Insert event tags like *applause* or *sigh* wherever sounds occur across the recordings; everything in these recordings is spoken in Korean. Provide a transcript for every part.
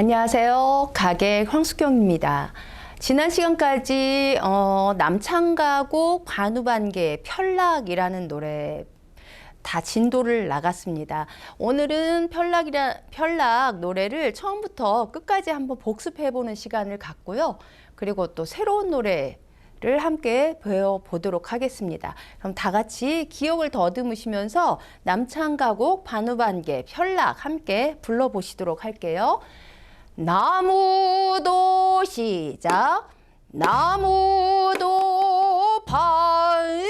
안녕하세요. 가객 황수경입니다. 지난 시간까지 어, 남창가곡 관우반개 편락이라는 노래 다 진도를 나갔습니다. 오늘은 편락이라 편락 노래를 처음부터 끝까지 한번 복습해 보는 시간을 갖고요. 그리고 또 새로운 노래 를 함께 배워보도록 하겠습니다. 그럼 다 같이 기억을 더듬으시면서 남창가곡 반우반개 편락 함께 불러보시도록 할게요. 나무도 시작 나무도 바위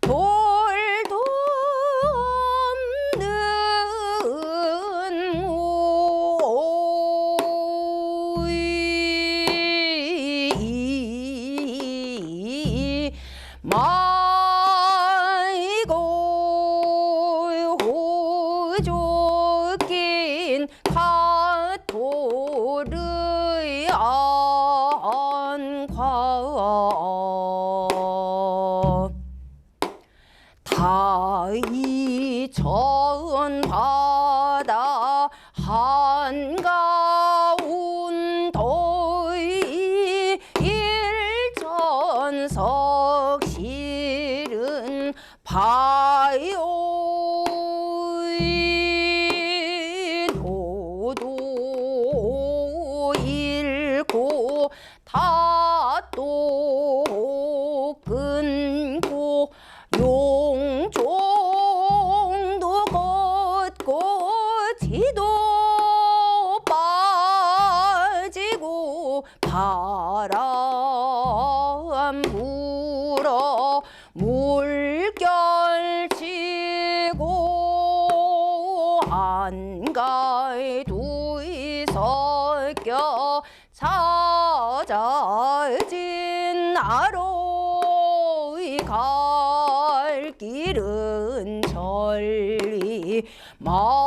돌도 없는 마 바람 불어 물결 치고 한가에 두이 섞여 찾아진 아로이 갈 길은 천리 멀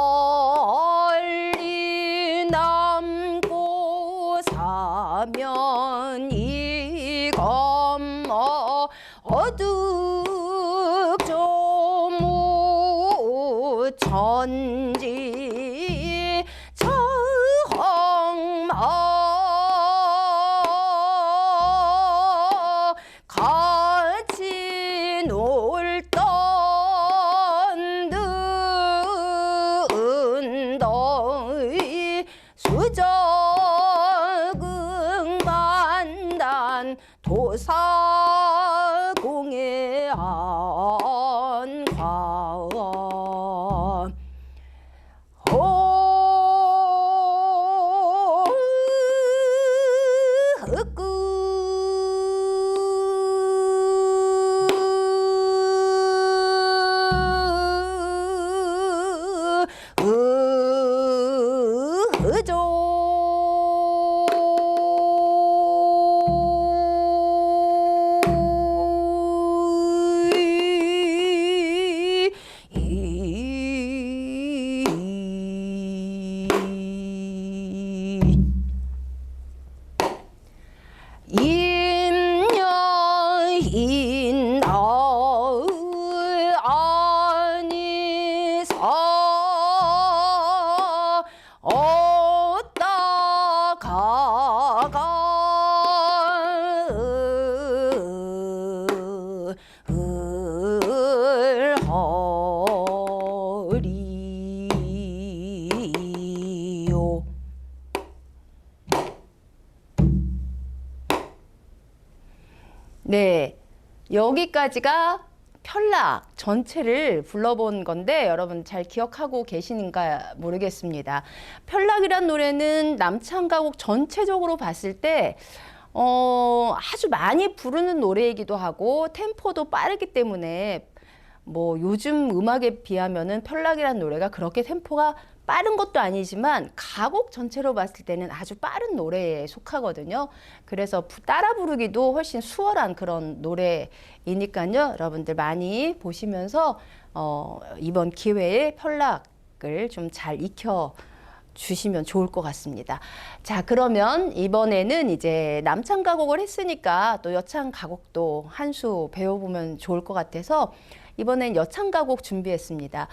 도사 여기까지가 편락 전체를 불러본 건데 여러분 잘 기억하고 계시는가 모르겠습니다. 편락이란 노래는 남창가곡 전체적으로 봤을 때 어, 아주 많이 부르는 노래이기도 하고 템포도 빠르기 때문에 뭐 요즘 음악에 비하면은 편락이라는 노래가 그렇게 템포가 빠른 것도 아니지만 가곡 전체로 봤을 때는 아주 빠른 노래에 속하거든요. 그래서 부- 따라 부르기도 훨씬 수월한 그런 노래이니까요. 여러분들 많이 보시면서 어, 이번 기회에 편락을 좀 잘 익혀 주시면 좋을 것 같습니다. 자, 그러면 이번에는 이제 남창 가곡을 했으니까 또 여창 가곡도 한 수 배워보면 좋을 것 같아서 이번엔 여창 가곡 준비했습니다.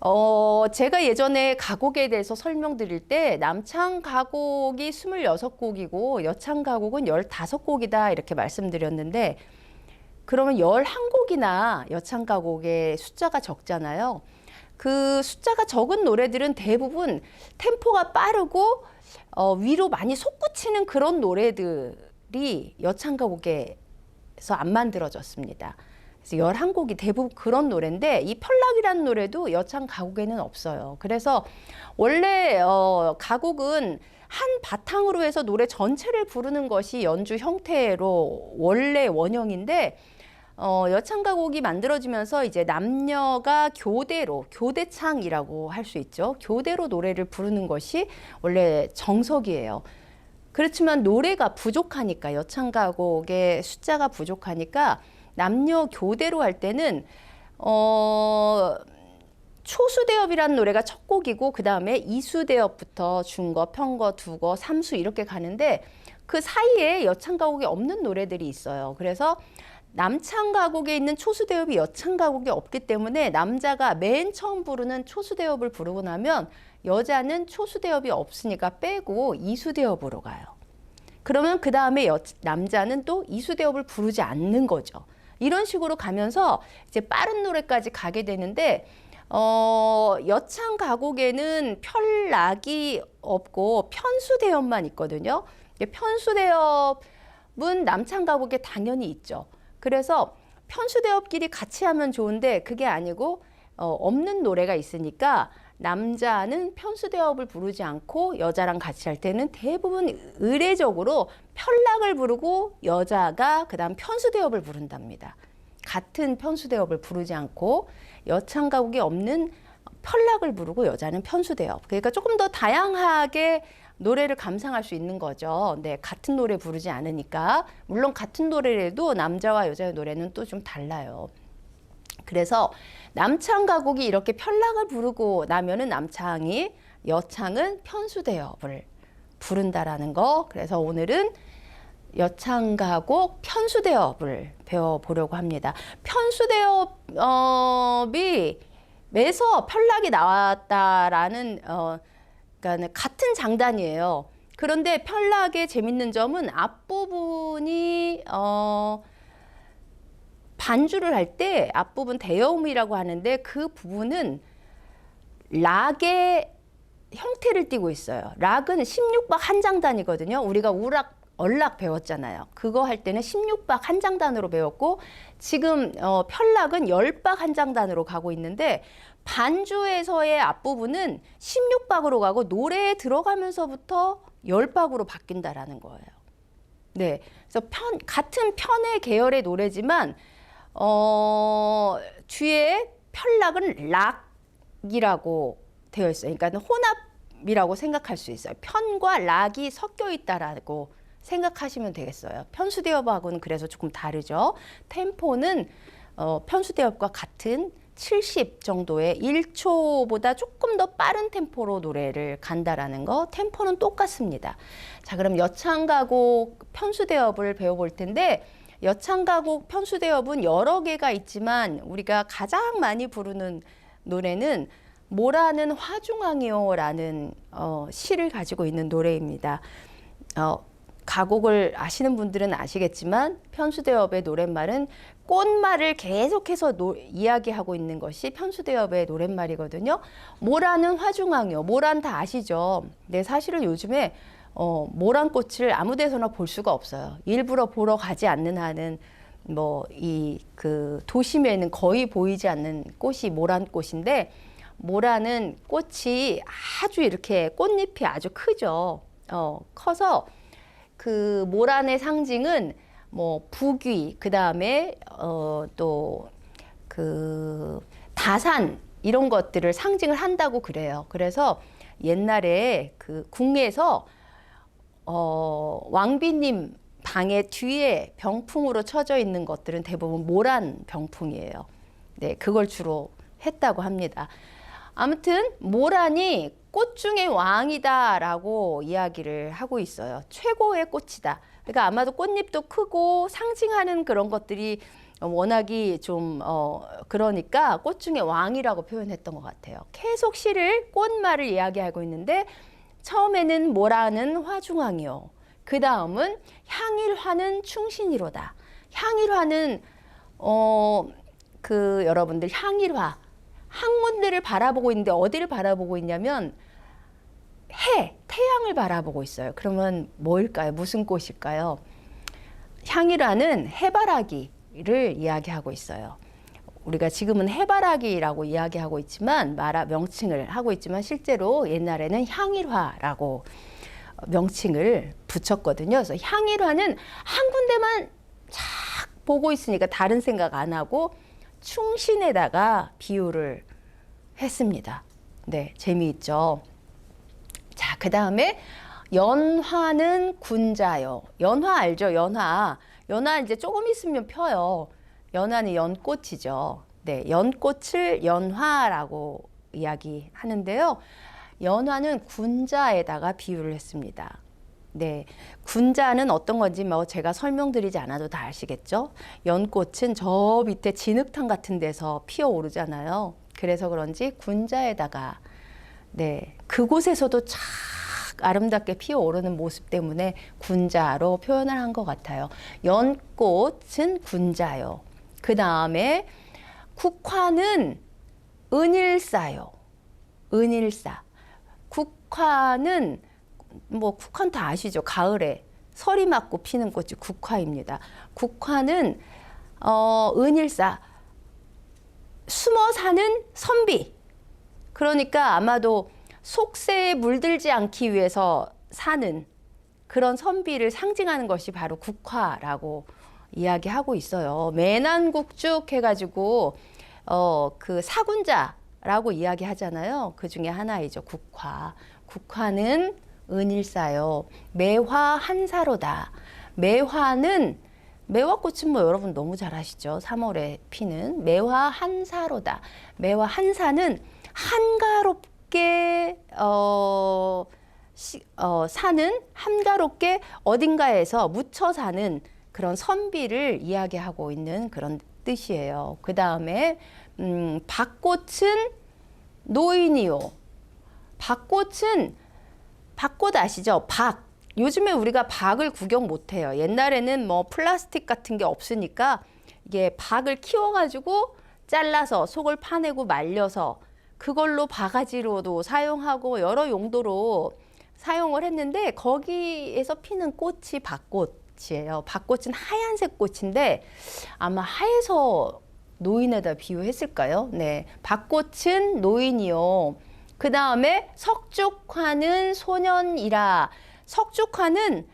어, 제가 예전에 가곡에 대해서 설명드릴 때 남창 가곡이 26곡이고 여창 가곡은 15곡이다 이렇게 말씀드렸는데 그러면 11곡이나 여창 가곡의 숫자가 적잖아요. 그 숫자가 적은 노래들은 대부분 템포가 빠르고 어, 위로 많이 솟구치는 그런 노래들이 여창 가곡에서 안 만들어졌습니다. 그래서 11곡이 대부분 그런 노래인데 이 편락이라는 노래도 여창 가곡에는 없어요. 그래서 원래 어, 가곡은 한 바탕으로 해서 노래 전체를 부르는 것이 연주 형태로 원래 원형인데 어, 여창가곡이 만들어지면서 이제 남녀가 교대로 교대창이라고 할 수 있죠. 교대로 노래를 부르는 것이 원래 정석이에요. 그렇지만 노래가 부족하니까 여창가곡의 숫자가 부족하니까 남녀 교대로 할 때는 어 초수대업이라는 노래가 첫 곡이고 그 다음에 이수대업부터 중거, 편거, 두거, 삼수 이렇게 가는데 그 사이에 여창가곡이 없는 노래들이 있어요. 그래서 남창가곡에 있는 초수대업이 여창가곡에 없기 때문에 남자가 맨 처음 부르는 초수대업을 부르고 나면 여자는 초수대업이 없으니까 빼고 이수대업으로 가요. 그러면 그 다음에 남자는 또 이수대업을 부르지 않는 거죠. 이런 식으로 가면서 이제 빠른 노래까지 가게 되는데 어, 여창 가곡에는 편락이 없고 편수대업만 있거든요. 편수대업은 남창 가곡에 당연히 있죠. 그래서 편수대업끼리 같이 하면 좋은데 그게 아니고 어, 없는 노래가 있으니까 남자는 편수 대업을 부르지 않고 여자랑 같이 할 때는 대부분 의례적으로 편락을 부르고 여자가 그다음 편수 대업을 부른답니다. 같은 편수 대업을 부르지 않고 여창가곡이 없는 편락을 부르고 여자는 편수 대업. 그러니까 조금 더 다양하게 노래를 감상할 수 있는 거죠. 네, 같은 노래 부르지 않으니까. 물론 같은 노래라도 남자와 여자의 노래는 또 좀 달라요. 그래서 남창 가곡이 이렇게 편락을 부르고 나면은 남창이 여창은 편수대업을 부른다라는 거. 그래서 오늘은 여창 가곡 편수대업을 배워보려고 합니다. 편수대업이 매서 편락이 나왔다라는 어, 그러니까 같은 장단이에요. 그런데 편락의 재밌는 점은 앞부분이 어, 반주를 할 때 앞부분 대여음이라고 하는데 그 부분은 락의 형태를 띠고 있어요. 락은 16박 한 장단이거든요. 우리가 우락 얼락 배웠잖아요. 그거 할 때는 16박 한 장단으로 배웠고 지금 어, 편락은 10박 한 장단으로 가고 있는데 반주에서의 앞부분은 16박으로 가고 노래에 들어가면서부터 10박으로 바뀐다라는 거예요. 네. 그래서 편 같은 편의 계열의 노래지만 어, 뒤에 편락은 락이라고 되어 있어요. 그러니까 혼합이라고 생각할 수 있어요. 편과 락이 섞여 있다라고 생각하시면 되겠어요. 편수 대업하고는 그래서 조금 다르죠. 템포는 어, 편수 대업과 같은 70 정도의 1초보다 조금 더 빠른 템포로 노래를 간다라는 거 템포는 똑같습니다. 자 그럼 여창가곡 편수 대업을 배워볼 텐데 여창가곡 편수대업은 여러 개가 있지만 우리가 가장 많이 부르는 노래는 모라는 화중왕이요라는 어, 시를 가지고 있는 노래입니다. 어, 가곡을 아시는 분들은 아시겠지만 편수대업의 노랫말은 꽃말을 계속해서 노, 이야기하고 있는 것이 편수대업의 노랫말이거든요. 모라는 화중왕이요. 모란 다 아시죠? 네, 사실은 요즘에 어, 모란 꽃을 아무 데서나 볼 수가 없어요. 일부러 보러 가지 않는 한은 뭐 이 그 도심에는 거의 보이지 않는 꽃이 모란 꽃인데 모란은 꽃이 아주 이렇게 꽃잎이 아주 크죠. 어, 커서 그 모란의 상징은 뭐 부귀 그다음에 어 또그 다산 이런 것들을 상징을 한다고 그래요. 그래서 옛날에 그 궁에서 어 왕비님 방의 뒤에 병풍으로 쳐져 있는 것들은 대부분 모란 병풍이에요. 네, 그걸 주로 했다고 합니다. 아무튼 모란이 꽃 중의 왕이다라고 이야기를 하고 있어요. 최고의 꽃이다. 그러니까 아마도 꽃잎도 크고 상징하는 그런 것들이 워낙이 좀 어, 그러니까 꽃 중에 왕이라고 표현했던 것 같아요. 계속 시를 꽃말을 이야기하고 있는데 처음에는 모라는 화중왕이요. 그 다음은 향일화는 충신이로다. 향일화는 어 그 여러분들 향일화 항문대를 바라보고 있는데 어디를 바라보고 있냐면 해 태양을 바라보고 있어요. 그러면 뭐일까요? 무슨 꽃일까요? 향일화는 해바라기를 이야기하고 있어요. 우리가 지금은 해바라기라고 이야기하고 있지만 말아 명칭을 하고 있지만 실제로 옛날에는 향일화라고 명칭을 붙였거든요. 그래서 향일화는 한 군데만 착 보고 있으니까 다른 생각 안 하고 충신에다가 비유를 했습니다. 네, 재미있죠. 자, 그 다음에 연화는 군자요. 연화 알죠? 연화. 연화 이제 조금 있으면 펴요. 연화는 연꽃이죠. 네, 연꽃을 연화라고 이야기하는데요. 연화는 군자에다가 비유를 했습니다. 네, 군자는 어떤 건지 뭐 제가 설명드리지 않아도 다 아시겠죠? 연꽃은 저 밑에 진흙탕 같은 데서 피어오르잖아요. 그래서 그런지 군자에다가 네, 그곳에서도 착 아름답게 피어오르는 모습 때문에 군자로 표현을 한 것 같아요. 연꽃은 군자요. 그 다음에 국화는 은일사요. 은일사. 국화는 뭐 국화는 다 아시죠? 가을에 설이 맞고 피는 꽃이 국화입니다. 국화는 어, 은일사. 숨어 사는 선비. 그러니까 아마도 속세에 물들지 않기 위해서 사는 그런 선비를 상징하는 것이 바로 국화라고 이야기하고 있어요. 매난국죽 해가지고 어, 그 사군자라고 이야기하잖아요. 그 중에 하나이죠. 국화. 국화는 은일사요. 매화 한사로다. 매화는 매화꽃은 뭐 여러분 너무 잘 아시죠? 3월에 피는 매화 한사로다. 매화 한사는 한가롭게 어, 시, 어, 사는 한가롭게 어딘가에서 묻혀 사는 그런 선비를 이야기하고 있는 그런 뜻이에요. 그 다음에 음, 밭꽃은 노인이요. 밭꽃은 밭꽃 아시죠? 박. 요즘에 우리가 박을 구경 못 해요. 옛날에는 뭐 플라스틱 같은 게 없으니까 이게 박을 키워가지고 잘라서 속을 파내고 말려서 그걸로 바가지로도 사용하고 여러 용도로 사용을 했는데 거기에서 피는 꽃이 밭꽃 이에요. 밭꽃은 하얀색 꽃인데 아마 하에서 노인에다 비유했을까요? 네. 밭꽃은 노인이요. 그 다음에 석죽화는 소년이라. 석죽화는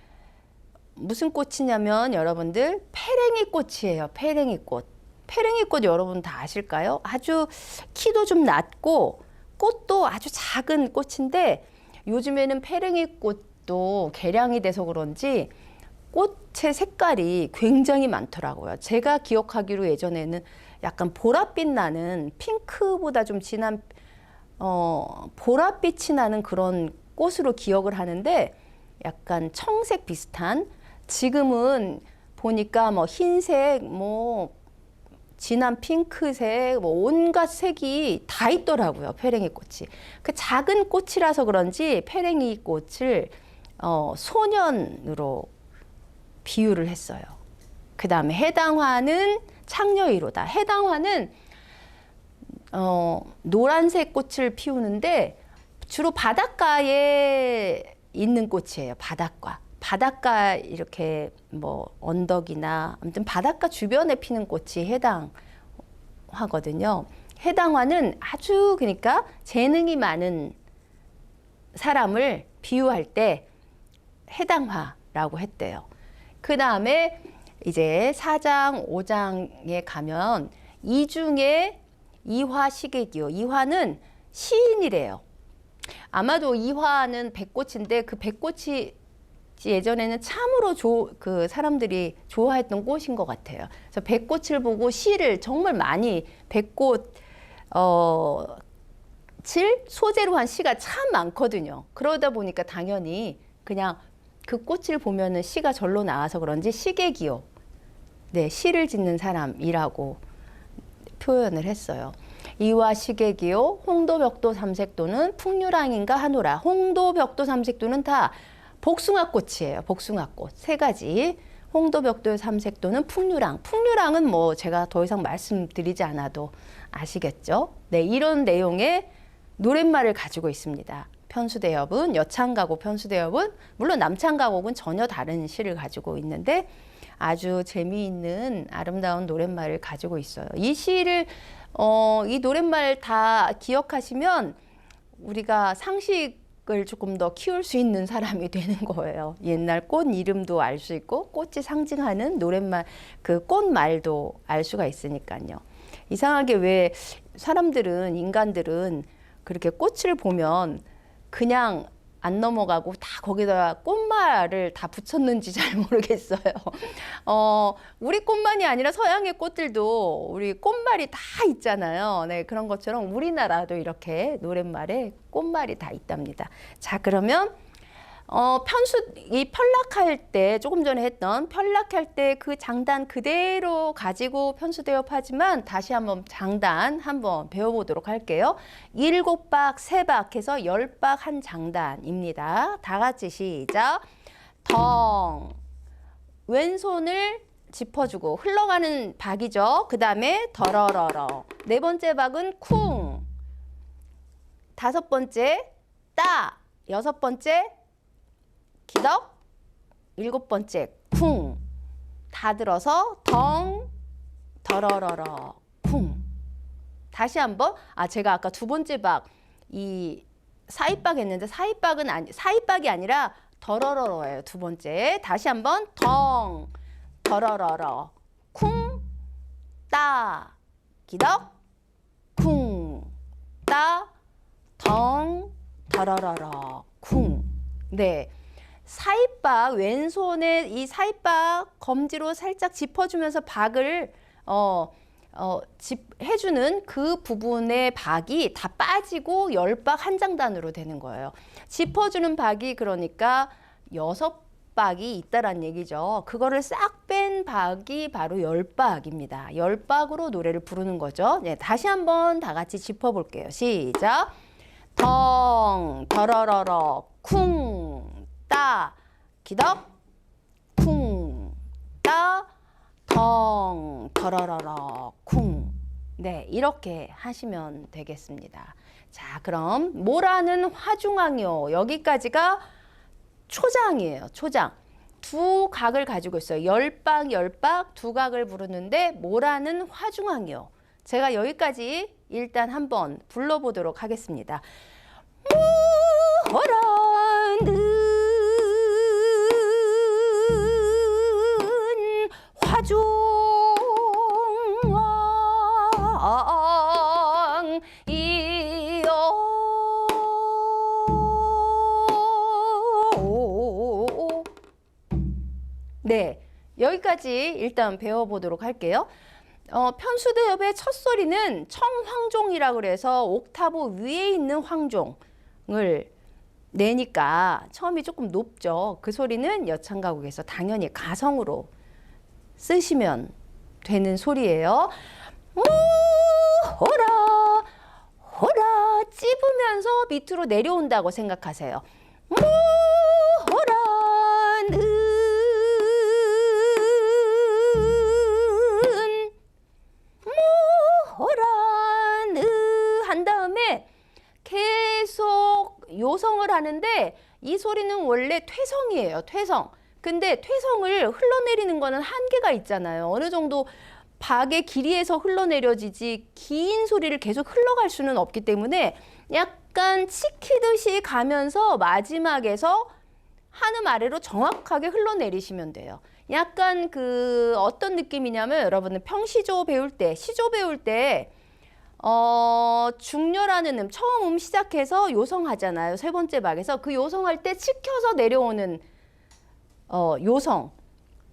무슨 꽃이냐면 여러분들 페랭이 꽃이에요. 페랭이 꽃. 페랭이 꽃 여러분 다 아실까요? 아주 키도 좀 낮고 꽃도 아주 작은 꽃인데 요즘에는 페랭이 꽃도 개량이 돼서 그런지 꽃의 색깔이 굉장히 많더라고요. 제가 기억하기로 예전에는 약간 보랏빛 나는 핑크보다 좀 진한 어, 보랏빛이 나는 그런 꽃으로 기억을 하는데 약간 청색 비슷한 지금은 보니까 뭐 흰색 뭐 진한 핑크색 뭐 온갖 색이 다 있더라고요 페랭이 꽃이 그 작은 꽃이라서 그런지 페랭이 꽃을 어, 소년으로 비유를 했어요 그 다음에 해당화는 창녀이로다 해당화는 어, 노란색 꽃을 피우는데 주로 바닷가에 있는 꽃이에요. 바닷가. 바닷가 이렇게 뭐 언덕이나 아무튼 바닷가 주변에 피는 꽃이 해당하거든요. 해당화는 아주 그러니까 재능이 많은 사람을 비유할 때 해당화라고 했대요. 그 다음에 이제 4장, 5장에 가면 이 중에 이화 시객이요. 이화는 시인이래요. 아마도 이화는 백꽃인데 그 백꽃이 예전에는 참으로 조, 그 사람들이 좋아했던 꽃인 것 같아요. 그래서 백꽃을 보고 시를 정말 많이 백꽃 어, 칠 소재로 한 시가 참 많거든요. 그러다 보니까 당연히 그냥 그 꽃을 보면은 시가 절로 나와서 그런지 시객이요. 네, 시를 짓는 사람이라고 표현을 했어요. 이와 시객이요 홍도벽도 삼색도는 풍류랑인가 하노라. 홍도벽도 삼색도는 다 복숭아꽃이에요. 복숭아꽃 세 가지. 홍도벽도 삼색도는 풍류랑. 풍류랑은 뭐 제가 더 이상 말씀드리지 않아도 아시겠죠? 네, 이런 내용의 노랫말을 가지고 있습니다. 편수대엽은 여창가곡 편수대엽은 물론 남창가곡은 전혀 다른 시를 가지고 있는데 아주 재미있는 아름다운 노랫말을 가지고 있어요. 이 시를 어, 이 노랫말 다 기억하시면 우리가 상식을 조금 더 키울 수 있는 사람이 *laughs* 되는 거예요. 옛날 꽃 이름도 알 수 있고 꽃이 상징하는 노랫말 그 꽃말도 알 수가 있으니까요. 이상하게 왜 사람들은 인간들은 그렇게 꽃을 보면 그냥 안 넘어가고 다 거기다 꽃말을 다 붙였는지 *laughs* 잘 모르겠어요. 어, 우리 꽃만이 아니라 서양의 꽃들도 우리 꽃말이 다 있잖아요. 네, 그런 것처럼 우리나라도 이렇게 노랫말에 꽃말이 다 있답니다. 자, 그러면 어, 편수, 이 편락할 때, 조금 전에 했던 편락할 때 그 장단 그대로 가지고 편수 대업하지만 다시 한번 장단 한번 배워보도록 할게요. 일곱 박, 세 박 해서 열 박 한 장단입니다. 다 같이 시작. 덩. 왼손을 짚어주고 흘러가는 박이죠. 그 다음에 더러러러. 네 번째 박은 쿵. 다섯 번째 따. 여섯 번째 기덕. 일곱 번째 쿵. 다 들어서 덩. 더러러러. 쿵. 다시 한번. 아 제가 아까 두 번째 박 이 사이박 했는데 사이박은 아니 사이박이 아니라 더러러러예요 두 번째. 다시 한번 덩. 더러러러. 쿵. 따 기덕. 쿵 따 덩. 더러러러. 쿵. 네. 사이박 왼손에 이 사이박 검지로 살짝 짚어주면서 박을 어, 어, 집 해주는 그 부분의 박이 다 빠지고 열박 한 장단으로 되는 거예요. 짚어주는 박이 그러니까 여섯 박이 있다란 얘기죠. 그거를 싹 뺀 박이 바로 열박입니다. 열박으로 노래를 부르는 거죠. 네, 다시 한번 다 같이 짚어볼게요. 시작. 덩, 더러러러, 쿵, 따, 기덕, 쿵, 따, 덩, 더러러러, 쿵. 네, 이렇게 하시면 되겠습니다. 자, 그럼 모라는 화중앙이요. 여기까지가 초장이에요. 초장. 두 각을 가지고 있어요. 열박, 열박 두 각을 부르는데 모라는 화중앙이요. 제가 여기까지 일단 한번 불러보도록 하겠습니다. 모 여기까지 일단 배워보도록 할게요. 어, 편수대엽의 첫 소리는 청황종이라 그래서 옥타브 위에 있는 황종을 내니까 처음이 조금 높죠. 그 소리는 여창가곡에서 당연히 가성으로 쓰시면 되는 소리예요. 오, 호라, 호라 찝으면서 밑으로 내려온다고 생각하세요. 오, 이 소리는 원래 퇴성이에요. 퇴성. 근데 퇴성을 흘러내리는 거는 한계가 있잖아요. 어느 정도 박의 길이에서 흘러내려지지 긴 소리를 계속 흘러갈 수는 없기 때문에 약간 치키듯이 가면서 마지막에서 한음 아래로 정확하게 흘러내리시면 돼요. 약간 그 어떤 느낌이냐면 여러분은 평시조 배울 때, 시조 배울 때 어, 중렬하는 음, 처음 음 시작해서 요성하잖아요. 세 번째 박에서 그 요성할 때 치켜서 내려오는 어, 요성.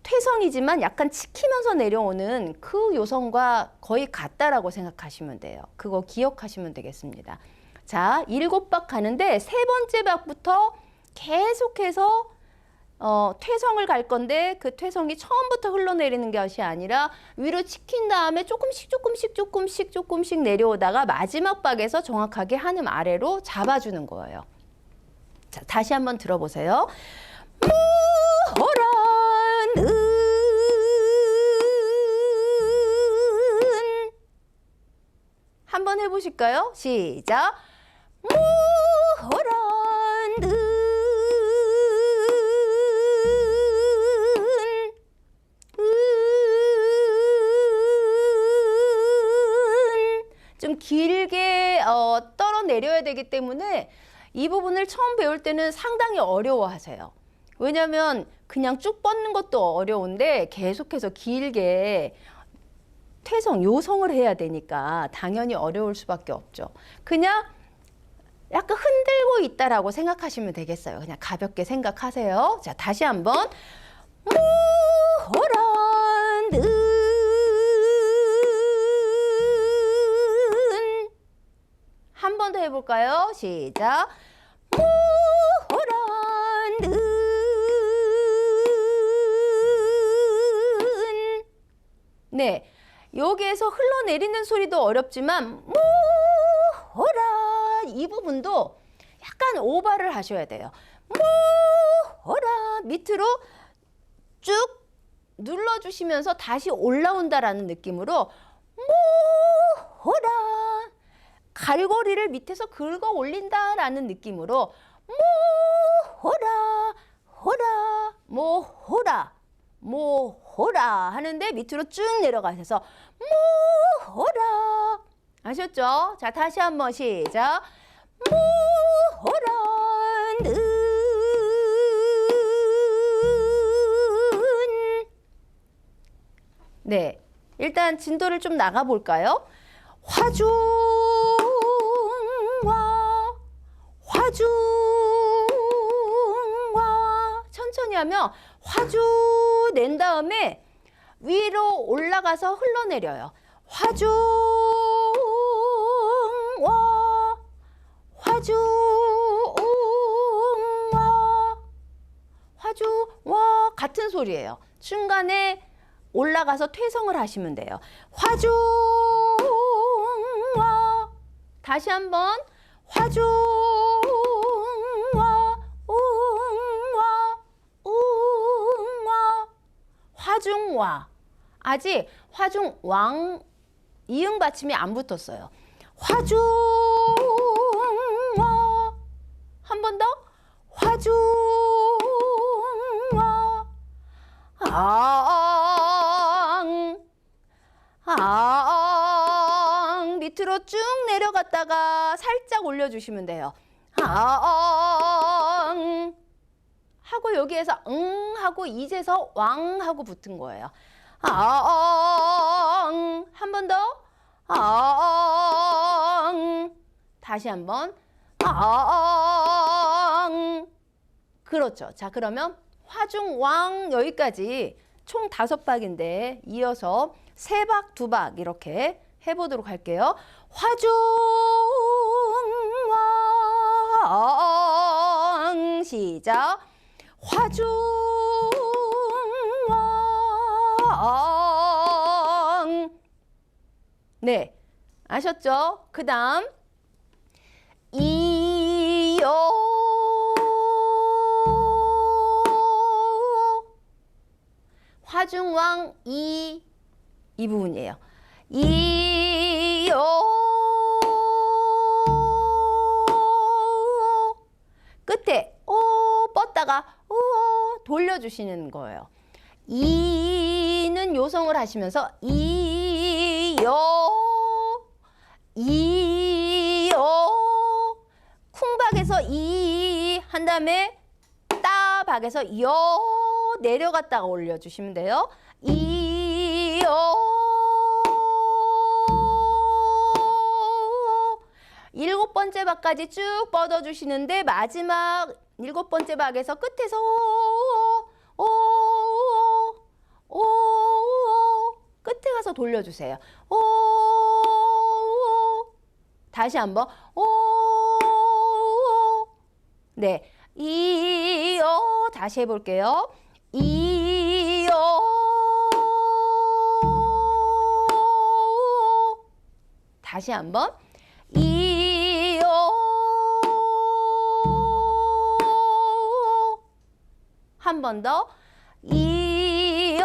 퇴성이지만 약간 치키면서 내려오는 그 요성과 거의 같다라고 생각하시면 돼요. 그거 기억하시면 되겠습니다. 자, 일곱 박 가는데 세 번째 박부터 계속해서 어, 퇴성을 갈 건데 그 퇴성이 처음부터 흘러내리는 것이 아니라 위로 치킨 다음에 조금씩 조금씩 조금씩 조금씩 내려오다가 마지막 박에서 정확하게 한음 아래로 잡아주는 거예요. 자, 다시 한번 들어보세요. 모호란 은 한번 해보실까요? 시작. 모호란 길게 어, 떨어 내려야 되기 때문에 이 부분을 처음 배울 때는 상당히 어려워하세요. 왜냐하면 그냥 쭉 뻗는 것도 어려운데 계속해서 길게 퇴성, 요성을 해야 되니까 당연히 어려울 수밖에 없죠. 그냥 약간 흔들고 있다라고 생각하시면 되겠어요. 그냥 가볍게 생각하세요. 자, 다시 한번. 모호란 번 더 해볼까요? 시작. 모호란 은. 네. 여기에서 흘러내리는 소리도 어렵지만 모호라 이 부분도 약간 오버를 하셔야 돼요. 모호라 밑으로 쭉 눌러주시면서 다시 올라온다라는 느낌으로 모호라 갈고리를 밑에서 긁어 올린다라는 느낌으로 모호라 호라 모호라 모호라 하는데 밑으로 쭉 내려가셔서 모호라 아셨죠? 자 다시 한번 시작 모호란 은 네, 일단 진도를 좀 나가 볼까요? 화 중와 화중와 천천히 하면 화주 낸 다음에 위로 올라가서 흘러내려요. 화중와 화중와 화주와 같은 소리예요. 중간에 올라가서 퇴성을 하시면 돼요. 화중와 다시 한번 화중와 웅와 웅와 화중와 아직 화중왕 이응 받침이 안 붙었어요. 화중와 한번 더. 화중와 앙, 밑으로 쭉 내려갔다가 살짝 올려주시면 돼요. 앙 하고 여기에서 응 하고 이제서 왕 하고 붙은 거예요. 앙한번 더. 앙 다시 한번. 앙 그렇죠. 자 그러면 화중 왕 여기까지 총 다섯 박인데 이어서 세 박, 두 박 이렇게 해보도록 할게요. 화중왕 시작. 화중왕 네 아셨죠? 그 다음 이요 화중왕 이, 이 부분이에요. 이요 끝에 오 뻗다가 오 돌려주시는 거예요. 이는 요성을 하시면서 이요 이요 쿵박에서 이 한 다음에 따박에서 요 내려갔다가 올려주시면 돼요. 일곱 번째 박까지 쭉 뻗어주시는데 마지막 일곱 번째 박에서 끝에서 오, 오, 오, 끝에 가서 돌려주세요. 오, 다시 한번 오, 네. 이어 다시 해볼게요. 이어 다시 한번 한 번 더 이어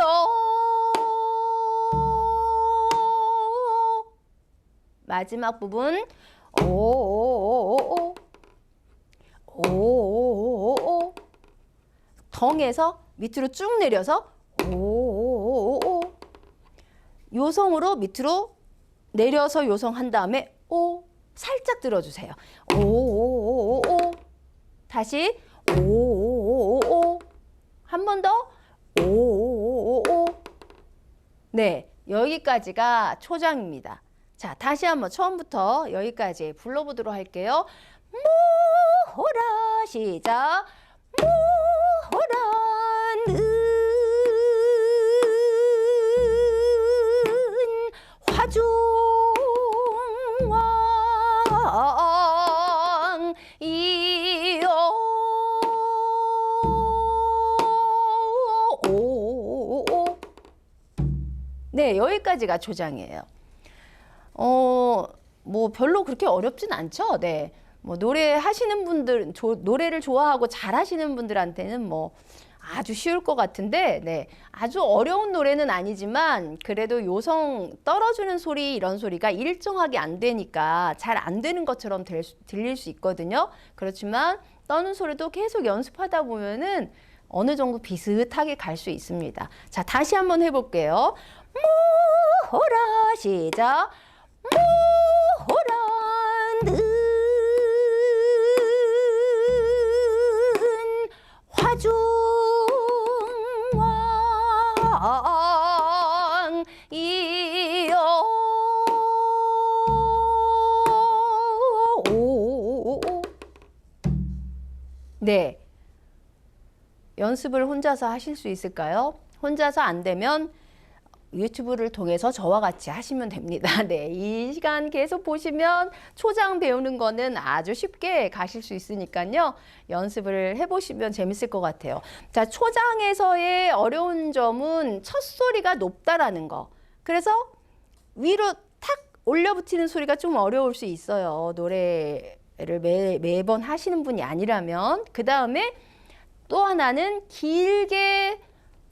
마지막 부분 오오오오 오오오오 덩에서 밑으로 쭉 내려서 오오오오 요성으로 밑으로 내려서 요성 한 다음에 오 살짝 들어주세요. 오오오오 다시 더 오오오오 네 여기까지가 초장입니다. 자 다시 한번 처음부터 여기까지 불러보도록 할게요. 모호라 시작 모호란 은 화중 네 여기까지가 초장이에요. 어, 뭐 별로 그렇게 어렵진 않죠. 네. 뭐 노래 하시는 분들, 조, 노래를 좋아하고 잘 하시는 분들한테는 뭐 아주 쉬울 것 같은데, 네. 아주 어려운 노래는 아니지만 그래도 요성 떨어주는 소리 이런 소리가 일정하게 안 되니까 잘 안 되는 것처럼 될 수- 들릴 수 있거든요. 그렇지만 떠는 소리도 계속 연습하다 보면은 어느 정도 비슷하게 갈 수 있습니다. 자, 다시 한번 해볼게요. 모호라 시작. 모호란 은 화중왕 이어 오오오오 네. 연습을 혼자서 하실 수 있을까요? 혼자서 안 되면 유튜브를 통해서 저와 같이 하시면 됩니다. *laughs* 네. 이 시간 계속 보시면 초장 배우는 거는 아주 쉽게 가실 수 있으니까요. 연습을 해보시면 재밌을 것 같아요. 자, 초장에서의 어려운 점은 첫 소리가 높다라는 거. 그래서 위로 탁 올려붙이는 소리가 좀 어려울 수 있어요. 노래를 매, 매번 하시는 분이 아니라면. 그 다음에 또 하나는 길게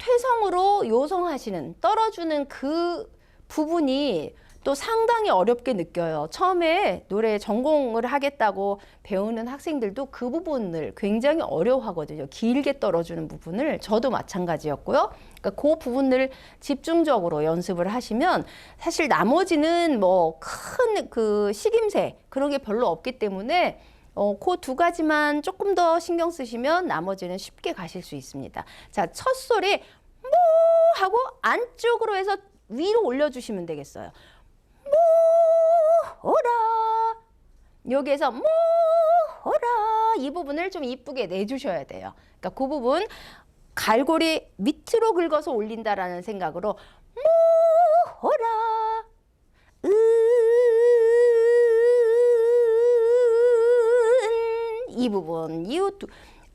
퇴성으로 요성하시는 떨어주는 그 부분이 또 상당히 어렵게 느껴요. 처음에 노래 전공을 하겠다고 배우는 학생들도 그 부분을 굉장히 어려워하거든요. 길게 떨어주는 부분을 저도 마찬가지였고요. 그러니까 그 부분을 집중적으로 연습을 하시면 사실 나머지는 뭐 큰 그 식임새 그런 게 별로 없기 때문에 어, 그 두 가지만 조금 더 신경 쓰시면 나머지는 쉽게 가실 수 있습니다. 자, 첫 소리 뭐 하고 안쪽으로 해서 위로 올려주시면 되겠어요. 뭐라 여기에서 뭐라 이 부분을 좀 이쁘게 내주셔야 돼요. 그러니까 그 부분 갈고리 밑으로 긁어서 올린다라는 생각으로 뭐라 이 부분 이웃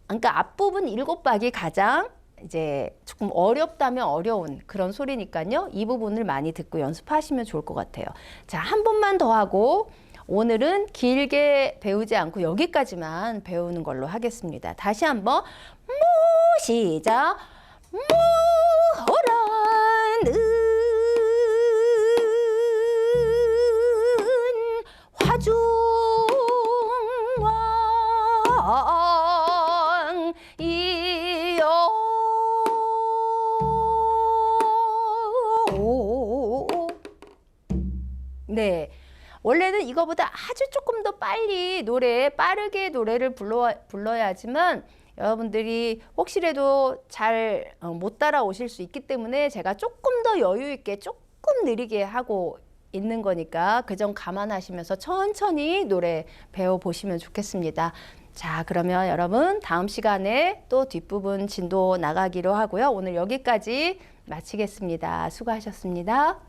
그러니까 앞부분 일곱 박이 가장 이제 조금 어렵다면 어려운 그런 소리니까요. 이 부분을 많이 듣고 연습하시면 좋을 것 같아요. 자, 한 번만 더 하고 오늘은 길게 배우지 않고 여기까지만 배우는 걸로 하겠습니다. 다시 한번 모 시작 모 네. 원래는 이거보다 아주 조금 더 빨리 노래, 빠르게 노래를 불러, 불러야지만 여러분들이 혹시라도 잘 어, 못 따라오실 수 있기 때문에 제가 조금 더 여유 있게 조금 느리게 하고 있는 거니까 그 점 감안하시면서 천천히 노래 배워 보시면 좋겠습니다. 자, 그러면 여러분 다음 시간에 또 뒷부분 진도 나가기로 하고요. 오늘 여기까지 마치겠습니다. 수고하셨습니다.